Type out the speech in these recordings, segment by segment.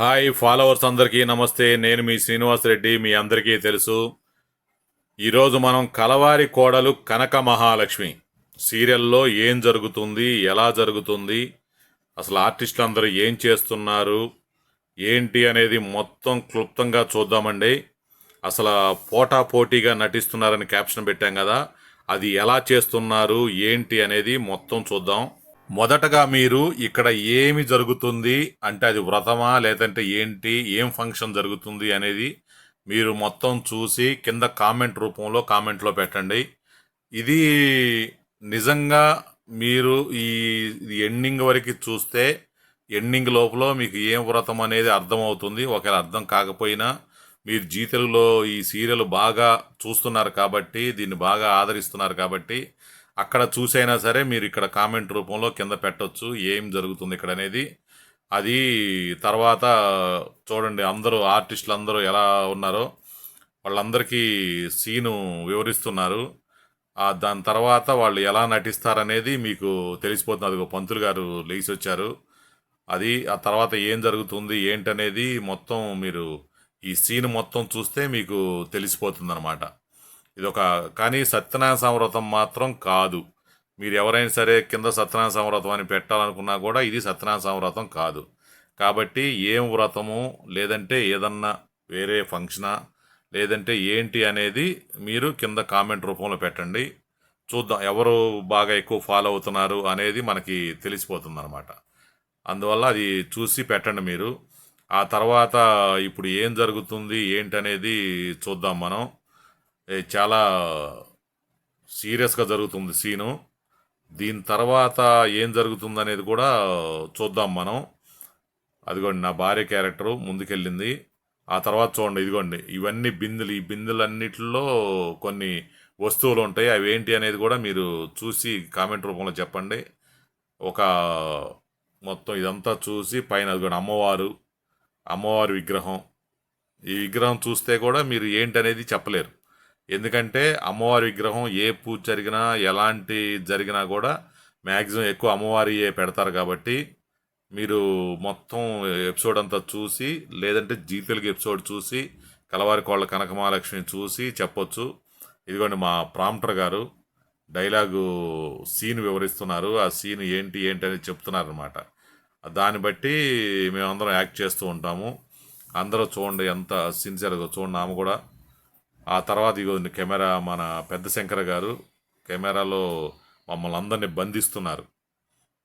Hi followers అందరికీ నమస్తే. నేను మీ శ్రీనివాస్ రెడ్డి మీ అందరికీ తెలుసు. ఈరోజు మనం కలవారి కోడలు కనక మహాలక్ష్మి సీరియల్లో ఏం జరుగుతుంది ఎలా జరుగుతుంది అసలు ఆర్టిస్టులు అందరూ ఏం చేస్తున్నారు ఏంటి అనేది మొత్తం క్లుప్తంగా చూద్దామండి. అసలు పోటా పోటీగా నటిస్తున్నారని క్యాప్షన్ పెట్టాం కదా అది ఎలా చేస్తున్నారు ఏంటి అనేది మొత్తం చూద్దాం. మొదటగా మీరు ఇక్కడ ఏమి జరుగుతుంది అంటే అది వ్రతమా లేదంటే ఏంటి ఏం ఫంక్షన్ జరుగుతుంది అనేది మీరు మొత్తం చూసి కింద కామెంట్ రూపంలో కామెంట్లో పెట్టండి. ఇది నిజంగా మీరు ఈ ఎండింగ్ వరకు చూస్తే ఎండింగ్ లోపల మీకు ఏం వ్రతం అనేది అర్థమవుతుంది. ఒకవేళ అర్థం కాకపోయినా మీరు జీ తెలుగులో ఈ సీరియల్ బాగా చూస్తున్నారు కాబట్టి దీన్ని బాగా ఆదరిస్తున్నారు కాబట్టి అక్కడ చూసైనా సరే మీరు ఇక్కడ కామెంట్ రూపంలో కింద పెట్టొచ్చు ఏం జరుగుతుంది ఇక్కడ అనేది. అది తర్వాత చూడండి అందరూ ఆర్టిస్టులు అందరూ ఎలా ఉన్నారో వాళ్ళందరికీ సీను వివరిస్తున్నారు. దాని తర్వాత వాళ్ళు ఎలా నటిస్తారనేది మీకు తెలిసిపోతుంది. అది పంతులు గారు లేచి వచ్చారు. అది ఆ తర్వాత ఏం జరుగుతుంది ఏంటనేది మొత్తం మీరు ఈ సీన్ మొత్తం చూస్తే మీకు తెలిసిపోతుంది ఇది ఒక కానీ సత్యనారాయణ సంవ్రతం మాత్రం కాదు. మీరు ఎవరైనా సరే కింద సత్యనారాయణ సంవ్రతం అని పెట్టాలనుకున్నా కూడా ఇది సత్యనారాయణ సంవ్రతం కాదు. కాబట్టి ఏం వ్రతము లేదంటే ఏదన్నా వేరే ఫంక్షనా లేదంటే ఏంటి అనేది మీరు కింద కామెంట్ రూపంలో పెట్టండి. చూద్దాం ఎవరు బాగా ఎక్కువ ఫాలో అవుతున్నారు అనేది మనకి తెలిసిపోతుంది అనమాట అందువల్ల అది చూసి పెట్టండి మీరు. ఆ తర్వాత ఇప్పుడు ఏం జరుగుతుంది ఏంటనేది చూద్దాం మనం. చాలా సీరియస్గా జరుగుతుంది సీను. దీని తర్వాత ఏం జరుగుతుంది అనేది కూడా చూద్దాం మనం. అదిగోండి నా భార్య క్యారెక్టరు ముందుకెళ్ళింది. ఆ తర్వాత చూడండి ఇదిగోండి ఇవన్నీ బిందెలు ఈ బిందెలన్నిటిలో కొన్ని వస్తువులు ఉంటాయి అవి ఏంటి అనేది కూడా మీరు చూసి కామెంట్ రూపంలో చెప్పండి. ఒక మొత్తం ఇదంతా చూసి పైన అదిగోండి అమ్మవారు అమ్మవారి విగ్రహం. ఈ విగ్రహం చూస్తే కూడా మీరు ఏంటనేది చెప్పలేరు. ఎందుకంటే అమ్మవారి విగ్రహం ఏ పూజ జరిగినా ఎలాంటి జరిగినా కూడా మ్యాక్సిమం ఎక్కువ అమ్మవారియే పెడతారు కాబట్టి మీరు మొత్తం ఎపిసోడ్ అంతా చూసి లేదంటే జీతలకి ఎపిసోడ్ చూసి కలవారి కోళ్ళ కనకమహాలక్ష్మి చూసి చెప్పొచ్చు. ఇదిగోండి మా ప్రాంప్టర్ గారు డైలాగు సీన్ వివరిస్తున్నారు. ఆ సీన్ ఏంటి ఏంటి అని చెప్తున్నారు అనమాట దాన్ని బట్టి మేమందరం యాక్ట్ చేస్తూ ఉంటాము. అందరూ చూడండి ఎంత సిన్సియర్గా చూడండి. ఆమె కూడా ఆ తర్వాత ఇగో కెమెరా మన పెద్ద శంకర గారు కెమెరాలో మమ్మల్ని అందరినీ బంధిస్తున్నారు.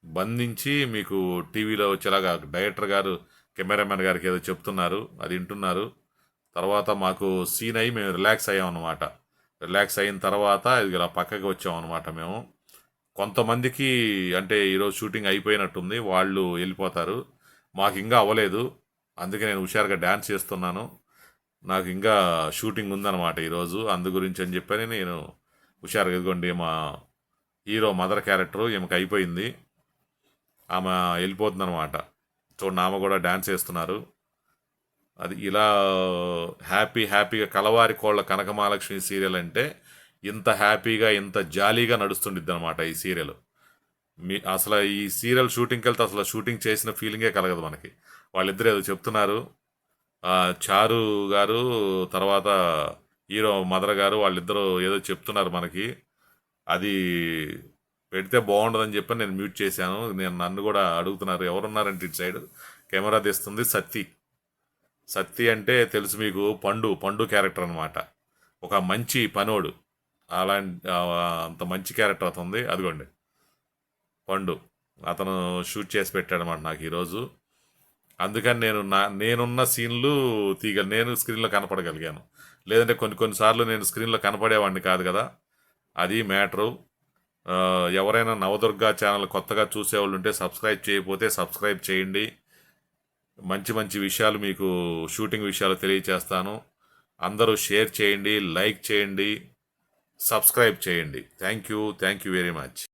బంధించి మీకు టీవీలో వచ్చేలాగా డైరెక్టర్ గారు కెమెరామెన్ గారికి ఏదో చెప్తున్నారు అది వింటున్నారు. తర్వాత మాకు సీన్ అయ్యి మేము రిలాక్స్ అయ్యామన్నమాట. రిలాక్స్ అయిన తర్వాత ఇది ఇలా పక్కకి వచ్చామన్నమాట మేము. కొంతమందికి అంటే ఈరోజు షూటింగ్ అయిపోయినట్టుంది వాళ్ళు వెళ్ళిపోతారు. మాకు ఇంకా అవ్వలేదు. అందుకే నేను హుషారుగా డ్యాన్స్ చేస్తున్నాను. నాకు ఇంకా షూటింగ్ ఉందన్నమాట ఈరోజు. అందు గురించి అని చెప్పని నేను హుషారుగా ఇదిగోండి మా హీరో మదర్ క్యారెక్టర్ ఈమెకి అయిపోయింది. ఆమె వెళ్ళిపోతుంది అనమాట చూడండి ఆమె కూడా డ్యాన్స్ చేస్తున్నారు. అది ఇలా హ్యాపీ హ్యాపీగా కలవారి కోళ్ళ కనకమహాలక్ష్మి సీరియల్ అంటే ఇంత హ్యాపీగా ఇంత జాలీగా నడుస్తుండిద్ది అనమాట ఈ సీరియల్. మీ అసలు ఈ సీరియల్ షూటింగ్కి వెళ్తే అసలు షూటింగ్ చేసిన ఫీలింగే కలగదు మనకి. వాళ్ళిద్దరు ఏదో చెప్తున్నారు. చారు గారు తర్వాత హీరో మదర్ గారు వాళ్ళిద్దరూ ఏదో చెప్తున్నారు మనకి. అది పెడితే బాగుండదని చెప్పి నేను మ్యూట్ చేశాను. నేను నన్ను కూడా అడుగుతున్నారు ఎవరున్నారంటే ఇటు సైడ్? కెమెరా తీస్తుంది సత్తి. సత్తి అంటే తెలుసు మీకు పండు పండు క్యారెక్టర్ అనమాట ఒక మంచి పనోడు. అలాంటి అంత మంచి క్యారెక్టర్ అవుతుంది అదిగోండి. పండు. అతను షూట్ చేసి పెట్టాడనమాట నాకు ఈరోజు. అందుకని నేను నా నేనున్న సీన్లు తీగ నేను స్క్రీన్లో కనపడగలిగాను. లేదంటే కొన్ని కొన్నిసార్లు నేను స్క్రీన్లో కనపడేవాడిని కాదు కదా. అది మ్యాటరు. ఎవరైనా నవదుర్గా ఛానల్ కొత్తగా చూసేవాళ్ళు ఉంటే సబ్స్క్రైబ్ చేయకపోతే సబ్స్క్రైబ్ చేయండి. మంచి మంచి విషయాలు మీకు షూటింగ్ విషయాలు తెలియచేస్తాను. అందరూ షేర్ చేయండి లైక్ చేయండి సబ్స్క్రైబ్ చేయండి. Thank you thank you very much.